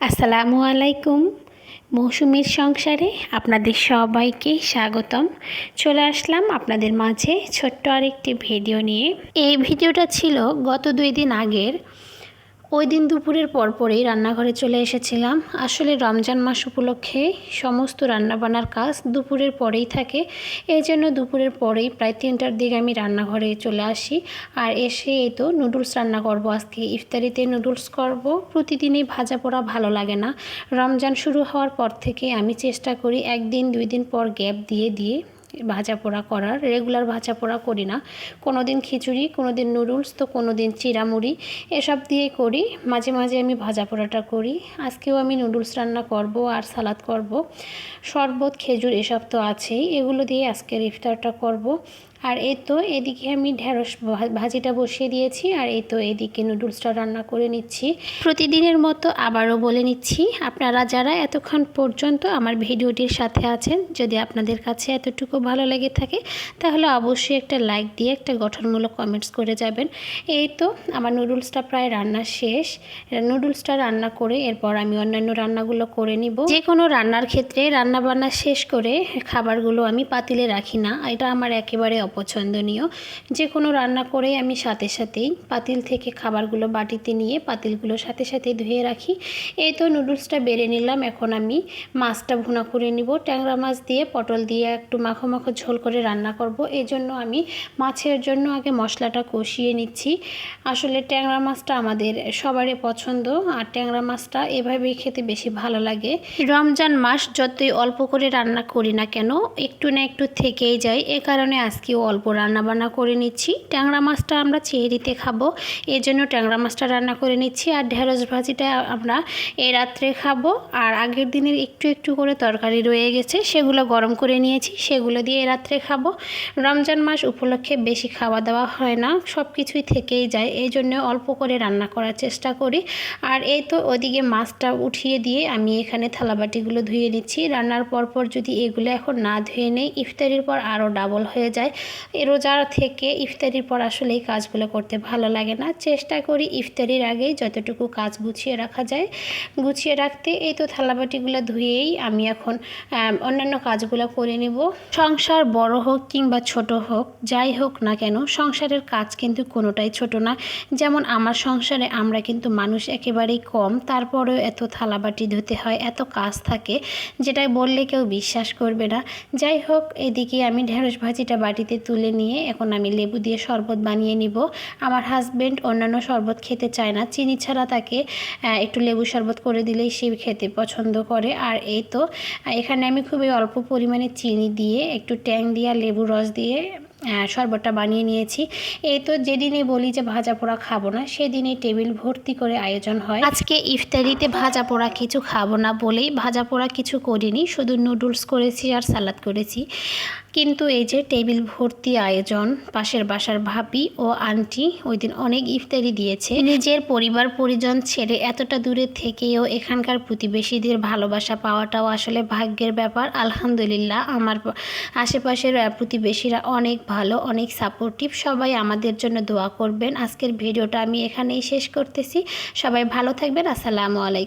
আসসালামু আলাইকুম। মৌসুমীর সংসারে আপনাদের সবাইকে স্বাগতম। চলে আসলাম আপনাদের মাঝে ছোট্ট আরেকটি ভিডিও নিয়ে। এই ভিডিওটা ছিল গত দুই দিন আগের। ওই দিন দুপুরের পরপরই রান্নাঘরে চলে এসেছিলাম। আসলে রমজান মাস উপলক্ষে সমস্ত রান্নাবান্নার কাজ দুপুরের পরেই থাকে। এই জন্য দুপুরের পরেই প্রায় তিনটার দিকে আমি রান্নাঘরে চলে আসি। আর এসে এই তো নুডলস রান্না করব আজকে। ইফতারিতে নুডলস করব। প্রতিদিনই ভাজা পোড়া ভালো লাগে না। রমজান শুরু হওয়ার পর থেকে আমি চেষ্টা করি একদিন দুই দিন পর গ্যাপ দিয়ে দিয়ে ভাজা পোড়া করার রেগুলার ভাজা পোড়া করি না। কোনো দিন খিচুড়ি কোনো দিন নুডলস তো কোনো দিন চিরামুড়ি এসব দিয়ে করি। মাঝে মাঝে আমি ভাজা পোড়াটা করি। আজকেও আমি নুডলস রান্না করব আর সালাদ করব। শরবত, খেজুর এসব তো আছেই। এগুলো দিয়ে আজকের ইফতারটা করব। আর এই তো এদিকে আমি ঢেঁড়স ভাজিটা বসিয়ে দিয়েছি, আর এই তো এদিকে নুডলসটা রান্না করে নিচ্ছি। প্রতিদিনের মতো আবারও বলে নিচ্ছি, আপনারা যারা এতক্ষণ পর্যন্ত আমার ভিডিওটির সাথে আছেন, যদি আপনাদের কাছে এতটুকু ভালো লেগে থাকে, তাহলে অবশ্যই একটা লাইক দিয়ে একটা গঠনমূলক কমেন্টস করে যাবেন। এই তো আমার নুডলসটা প্রায় রান্না শেষ। নুডলসটা রান্না করে এরপর আমি অন্যান্য রান্নাগুলো করে নিব। যে কোনো রান্নার ক্ষেত্রে রান্না বান্না শেষ করে খাবারগুলো আমি পাতিলে রাখি না, এটা আমার একেবারে অপছন্দনীয়। যে কোনো রান্না করে আমি সাথে সাথেই পাতিল থেকে খাবারগুলো বাটিতে নিয়ে পাতিলগুলো সাথে সাথে ধুয়ে রাখি। এই তো নুডলসটা বেড়ে নিলাম, এখন আমি মাছটা ভুনা করে নিব। ট্যাংরা মাছ দিয়ে পটল দিয়ে একটু মাখো মাখো ঝোল করে রান্না করব। এই জন্য আমি মাছের জন্য আগে মশলাটা কষিয়ে নিচ্ছি। আসলে ট্যাংরা মাছটা আমাদের সবারই পছন্দ, আর ট্যাংরা মাছটা এভাবেই খেতে বেশি ভালো লাগে। রমজান মাস যতই অল্প করে রান্না করি না কেন, একটু না একটু থেকেই যায়। এ কারণে আজকেও অল্প রান্না বান্না করে নিচ্ছি। ট্যাংরা মাছটা আমরা চেহারিতে খাব। এই জন্য ট্যাংরা মাছটা রান্না করে নিচ্ছি আর ঢেঁড়স ভাজিটা আমরা এ রাত্রে খাব। আর আগের দিনের একটু একটু করে তরকারি রয়ে গেছে, সেগুলো গরম করে নিয়েছি, সেগুলো দিয়ে এ রাত্রে খাব। রমজান মাস উপলক্ষে বেশি খাওয়া দাওয়া হয় না সব কিছুই থেকেই যায়, এই জন্য অল্প করে রান্না করার চেষ্টা করি। আর এই তো ওদিকে মাছটা উঠিয়ে দিয়ে আমি এখানে থালাবাটিগুলো ধুয়ে নিচ্ছি। রান্নার পরপর যদি এগুলো এখন না ধুয়ে নেই, ইফতারির পর আরও ডাবল হয়ে যায়। রোজার থেকে ইফতারির পর আসলে এই কাজগুলো করতে ভালো লাগে না। চেষ্টা করি ইফতারির আগেই যতটুকু কাজ গুছিয়ে রাখা যায়। গুছিয়ে রাখতে এই তো থালাবাটিগুলো ধুয়েই আমি এখন অন্যান্য কাজগুলো করে নেব। সংসার বড় হোক কিংবা ছোট হোক, যাই হোক না কেন, সংসারের কাজ কিন্তু কোনোটাই ছোট না। যেমন আমার সংসারে আমরা কিন্তু মানুষ একেবারেই কম, তারপরেও এত থালাবাটি ধুতে হয়, এত কাজ থাকে যেটা বললে কেউ বিশ্বাস করবে না। যাই হোক, এদিকে আমি ঢেঁড়স ভাজিটা বাটিতে তুলে নিয়ে এখন আমি লেবু দিয়ে শরবত বানিয়ে নিব। আমার হাজব্যান্ড অন্যান্য শরবত খেতে চায় না। চিনি ছাড়া তাকে একটু লেবু শরবত করে দিলেই সে খেতে পছন্দ করে। আর এই তো এখানে আমি খুবই অল্প পরিমাণে চিনি দিয়ে একটু ট্যাং দিয়ে লেবু রস দিয়ে শরবতটা বানিয়ে নিয়েছি। এই তো যেদিনে বলি যে ভাজা পোড়া খাব না সেদিনে টেবিল ভর্তি করে আয়োজন হয়। আজকে ইফতারিতে ভাজা পোড়া কিছু খাব না বলেই ভাজা পোড়া কিছু করিনি, শুধু নুডলস করেছি আর সালাদ করেছি। কিন্তু এই যে টেবিল ভর্তি আয়োজন, পাশের বাসার ভাবি ও আন্টি ওই দিন অনেক ইফতারি দিয়েছে। নিজের পরিবার, পরিজন ছেড়ে এতটা দূরে থেকেও এখানকার প্রতিবেশীদের ভালোবাসা পাওয়াটাও আসলে ভাগ্যের ব্যাপার। আলহামদুলিল্লাহ, আমার আশেপাশের প্রতিবেশীরা অনেক ভালো, অনেক সাপোর্টিভ সবাই আমাদের জন্য দোয়া করবেন। আজকের ভিডিওটা আমি এখানেই শেষ করতেছি। সবাই ভালো থাকবেন। আসসালামু আলাইকুম।